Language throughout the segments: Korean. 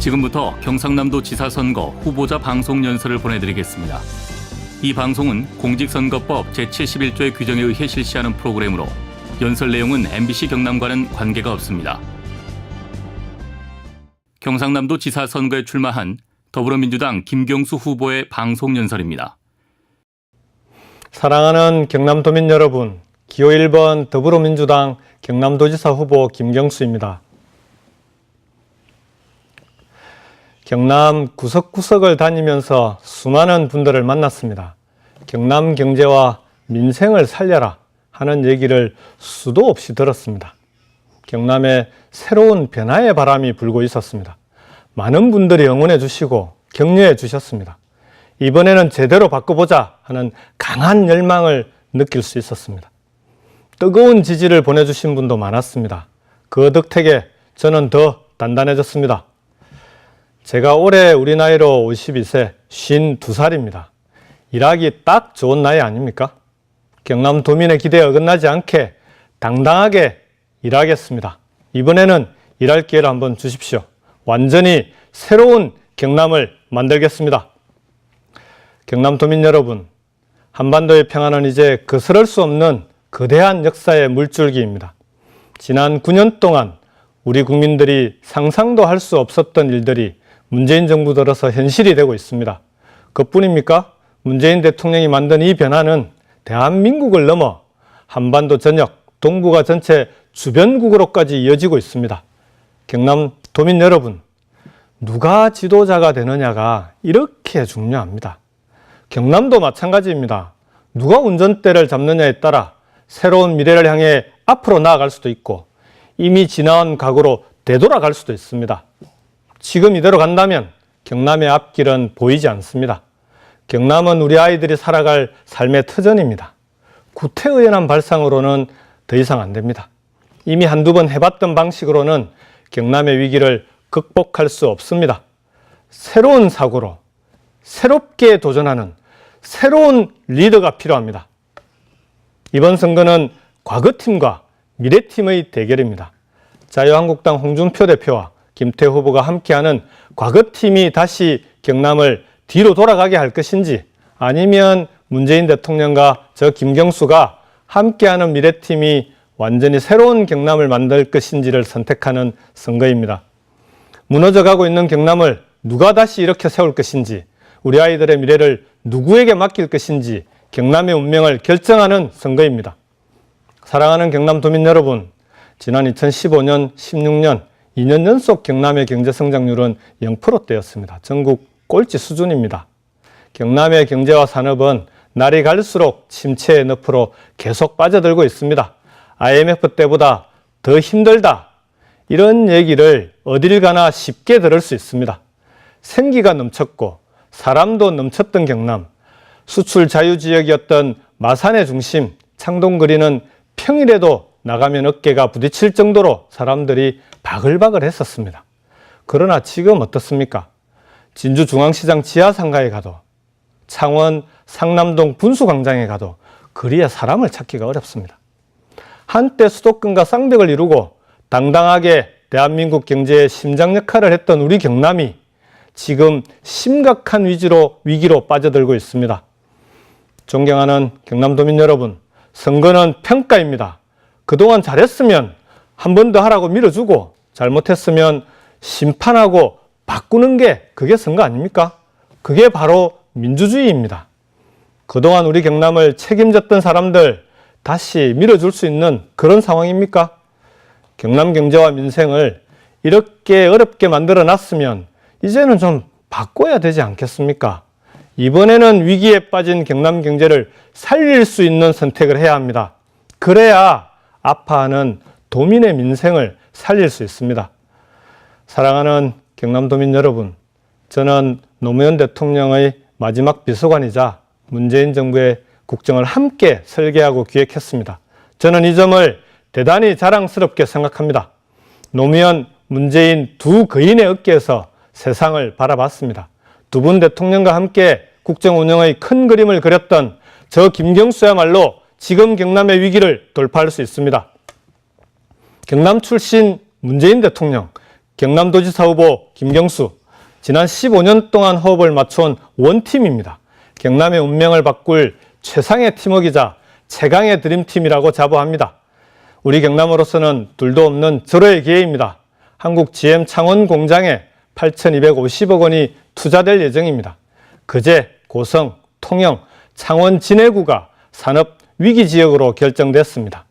지금부터 경상남도 지사 선거 후보자 방송 연설을 보내드리겠습니다. 이 방송은 공직선거법 제71조의 규정에 의해 실시하는 프로그램으로 연설 내용은 MBC 경남과는 관계가 없습니다. 경상남도 지사 선거에 출마한 더불어민주당 김경수 후보의 방송 연설입니다. 사랑하는 경남도민 여러분, 기호 1번 더불어민주당 경남도지사 후보 김경수입니다. 경남 구석구석을 다니면서 수많은 분들을 만났습니다. 경남 경제와 민생을 살려라 하는 얘기를 수도 없이 들었습니다. 경남에 새로운 변화의 바람이 불고 있었습니다. 많은 분들이 응원해 주시고 격려해 주셨습니다. 이번에는 제대로 바꿔보자 하는 강한 열망을 느낄 수 있었습니다. 뜨거운 지지를 보내주신 분도 많았습니다. 그 덕택에 저는 더 단단해졌습니다. 제가 올해 우리 나이로 52세, 52살입니다. 일하기 딱 좋은 나이 아닙니까? 경남 도민의 기대에 어긋나지 않게 당당하게 일하겠습니다. 이번에는 일할 기회를 한번 주십시오. 완전히 새로운 경남을 만들겠습니다. 경남 도민 여러분, 한반도의 평화는 이제 거스를 수 없는 거대한 역사의 물줄기입니다. 지난 9년 동안 우리 국민들이 상상도 할 수 없었던 일들이 문재인 정부 들어서 현실이 되고 있습니다. 그뿐입니까? 문재인 대통령이 만든 이 변화는 대한민국을 넘어 한반도 전역, 동북아 전체 주변국으로까지 이어지고 있습니다. 경남 도민 여러분, 누가 지도자가 되느냐가 이렇게 중요합니다. 경남도 마찬가지입니다. 누가 운전대를 잡느냐에 따라 새로운 미래를 향해 앞으로 나아갈 수도 있고 이미 지나온 각오로 되돌아갈 수도 있습니다. 지금 이대로 간다면 경남의 앞길은 보이지 않습니다. 경남은 우리 아이들이 살아갈 삶의 터전입니다. 구태의연한 발상으로는 더 이상 안 됩니다. 이미 한두 번 해봤던 방식으로는 경남의 위기를 극복할 수 없습니다. 새로운 사고로 새롭게 도전하는 새로운 리더가 필요합니다. 이번 선거는 과거팀과 미래팀의 대결입니다. 자유한국당 홍준표 대표와 김태 후보가 함께하는 과거팀이 다시 경남을 뒤로 돌아가게 할 것인지 아니면 문재인 대통령과 저 김경수가 함께하는 미래팀이 완전히 새로운 경남을 만들 것인지를 선택하는 선거입니다. 무너져가고 있는 경남을 누가 다시 이렇게 세울 것인지 우리 아이들의 미래를 누구에게 맡길 것인지 경남의 운명을 결정하는 선거입니다. 사랑하는 경남 도민 여러분, 지난 2015년, 16년 2년 연속 경남의 경제 성장률은 0%대였습니다. 전국 꼴찌 수준입니다. 경남의 경제와 산업은 날이 갈수록 침체의 늪으로 계속 빠져들고 있습니다. IMF 때보다 더 힘들다. 이런 얘기를 어딜 가나 쉽게 들을 수 있습니다. 생기가 넘쳤고 사람도 넘쳤던 경남, 수출 자유지역이었던 마산의 중심, 창동거리는 평일에도 나가면 어깨가 부딪힐 정도로 사람들이 바글바글 했었습니다. 그러나 지금 어떻습니까? 진주중앙시장 지하상가에 가도 창원 상남동 분수광장에 가도 거리에 사람을 찾기가 어렵습니다. 한때 수도권과 쌍벽을 이루고 당당하게 대한민국 경제의 심장 역할을 했던 우리 경남이 지금 심각한 위기로, 위기로 빠져들고 있습니다. 존경하는 경남도민 여러분, 선거는 평가입니다. 그동안 잘했으면 한 번 더 하라고 밀어주고 잘못했으면 심판하고 바꾸는 게 그게 선거 아닙니까? 그게 바로 민주주의입니다. 그동안 우리 경남을 책임졌던 사람들 다시 밀어줄 수 있는 그런 상황입니까? 경남 경제와 민생을 이렇게 어렵게 만들어 놨으면 이제는 좀 바꿔야 되지 않겠습니까? 이번에는 위기에 빠진 경남 경제를 살릴 수 있는 선택을 해야 합니다. 그래야 아파하는 도민의 민생을 살릴 수 있습니다. 사랑하는 경남도민 여러분, 저는 노무현 대통령의 마지막 비서관이자 문재인 정부의 국정을 함께 설계하고 기획했습니다. 저는 이 점을 대단히 자랑스럽게 생각합니다. 노무현, 문재인 두 거인의 어깨에서 세상을 바라봤습니다. 두 분 대통령과 함께 국정 운영의 큰 그림을 그렸던 저 김경수야말로 지금 경남의 위기를 돌파할 수 있습니다. 경남 출신 문재인 대통령, 경남도지사 후보 김경수. 지난 15년 동안 호흡을 맞춰온 원팀입니다. 경남의 운명을 바꿀 최상의 팀워크이자 최강의 드림팀이라고 자부합니다. 우리 경남으로서는 둘도 없는 절호의 기회입니다. 한국 GM 창원 공장에 8,250억 원이 투자될 예정입니다. 그제 고성, 통영, 창원 진해구가 산업 위기 지역으로 결정됐습니다.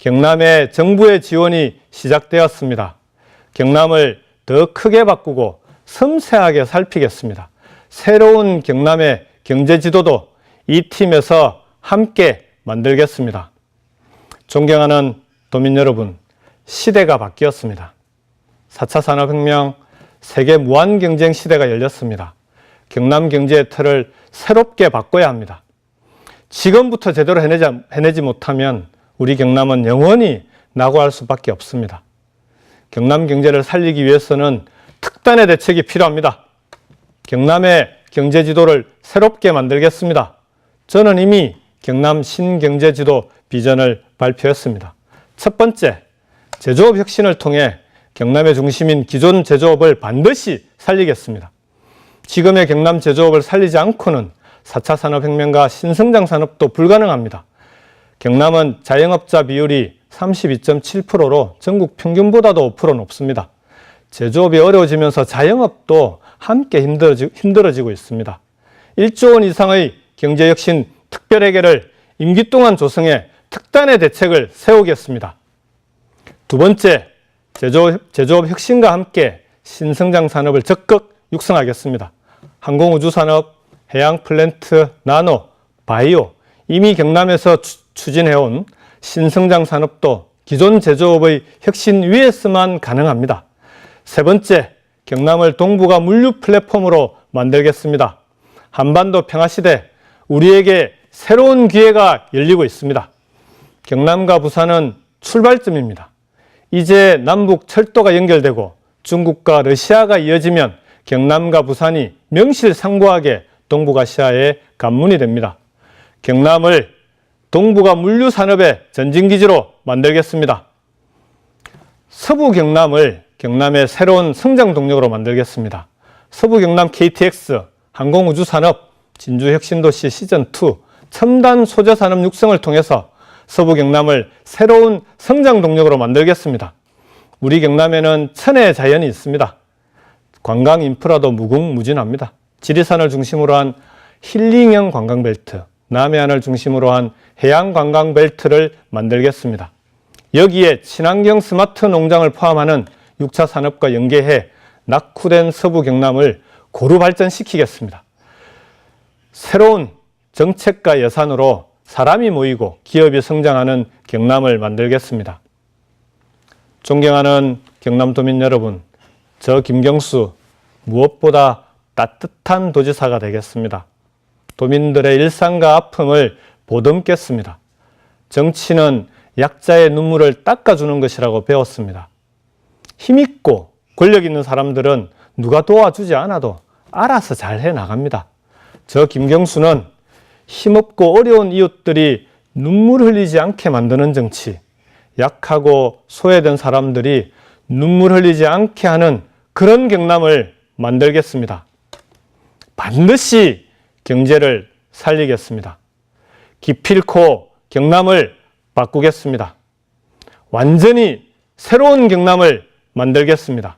경남의 정부의 지원이 시작되었습니다. 경남을 더 크게 바꾸고 섬세하게 살피겠습니다. 새로운 경남의 경제 지도도 이 팀에서 함께 만들겠습니다. 존경하는 도민 여러분, 시대가 바뀌었습니다. 4차 산업혁명, 세계 무한 경쟁 시대가 열렸습니다. 경남 경제의 틀을 새롭게 바꿔야 합니다. 지금부터 제대로 해내지, 해내지 못하면 우리 경남은 영원히 낙오할 수밖에 없습니다. 경남 경제를 살리기 위해서는 특단의 대책이 필요합니다. 경남의 경제 지도를 새롭게 만들겠습니다. 저는 이미 경남 신경제 지도 비전을 발표했습니다. 첫 번째, 제조업 혁신을 통해 경남의 중심인 기존 제조업을 반드시 살리겠습니다. 지금의 경남 제조업을 살리지 않고는 4차 산업혁명과 신성장 산업도 불가능합니다. 경남은 자영업자 비율이 32.7%로 전국 평균보다도 5% 높습니다. 제조업이 어려워지면서 자영업도 함께 힘들어지고, 힘들어지고 있습니다. 1조 원 이상의 경제혁신 특별회계를 임기 동안 조성해 특단의 대책을 세우겠습니다. 두 번째, 제조업, 제조업 혁신과 함께 신성장 산업을 적극 육성하겠습니다. 항공우주산업, 해양 플랜트, 나노, 바이오, 이미 경남에서 추, 추진해온 신성장 산업도 기존 제조업의 혁신 위에서만 가능합니다. 세 번째, 경남을 동북아 물류 플랫폼으로 만들겠습니다. 한반도 평화시대, 우리에게 새로운 기회가 열리고 있습니다. 경남과 부산은 출발점입니다. 이제 남북 철도가 연결되고 중국과 러시아가 이어지면 경남과 부산이 명실상부하게 동북아시아의 관문이 됩니다. 경남을 동북아 물류 산업의 전진기지로 만들겠습니다. 서부 경남을 경남의 새로운 성장 동력으로 만들겠습니다. 서부 경남 KTX, 항공우주산업, 진주혁신도시 시즌2, 첨단 소재산업 육성을 통해서 서부 경남을 새로운 성장 동력으로 만들겠습니다. 우리 경남에는 천혜의 자연이 있습니다. 관광 인프라도 무궁무진합니다. 지리산을 중심으로 한 힐링형 관광벨트, 남해안을 중심으로 한 해양 관광벨트를 만들겠습니다. 여기에 친환경 스마트 농장을 포함하는 6차 산업과 연계해 낙후된 서부 경남을 고루 발전시키겠습니다. 새로운 정책과 예산으로 사람이 모이고 기업이 성장하는 경남을 만들겠습니다. 존경하는 경남도민 여러분, 저 김경수 무엇보다 따뜻한 도지사가 되겠습니다. 도민들의 일상과 아픔을 보듬겠습니다. 정치는 약자의 눈물을 닦아주는 것이라고 배웠습니다. 힘있고 권력 있는 사람들은 누가 도와주지 않아도 알아서 잘 해 나갑니다. 저 김경수는 힘없고 어려운 이웃들이 눈물 흘리지 않게 만드는 정치, 약하고 소외된 사람들이 눈물 흘리지 않게 하는 그런 경남을 만들겠습니다. 반드시 경제를 살리겠습니다. 기필코 경남을 바꾸겠습니다. 완전히 새로운 경남을 만들겠습니다.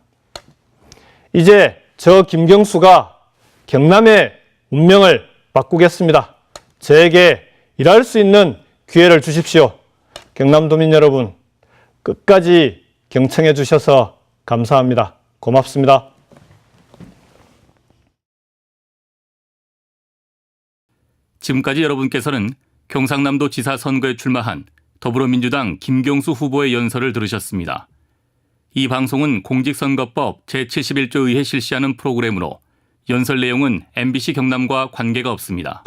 이제 저 김경수가 경남의 운명을 바꾸겠습니다. 저에게 일할 수 있는 기회를 주십시오. 경남도민 여러분, 끝까지 경청해 주셔서 감사합니다. 고맙습니다. 지금까지 여러분께서는 경상남도 지사 선거에 출마한 더불어민주당 김경수 후보의 연설을 들으셨습니다. 이 방송은 공직선거법 제71조 의회 실시하는 프로그램으로 연설 내용은 MBC 경남과 관계가 없습니다.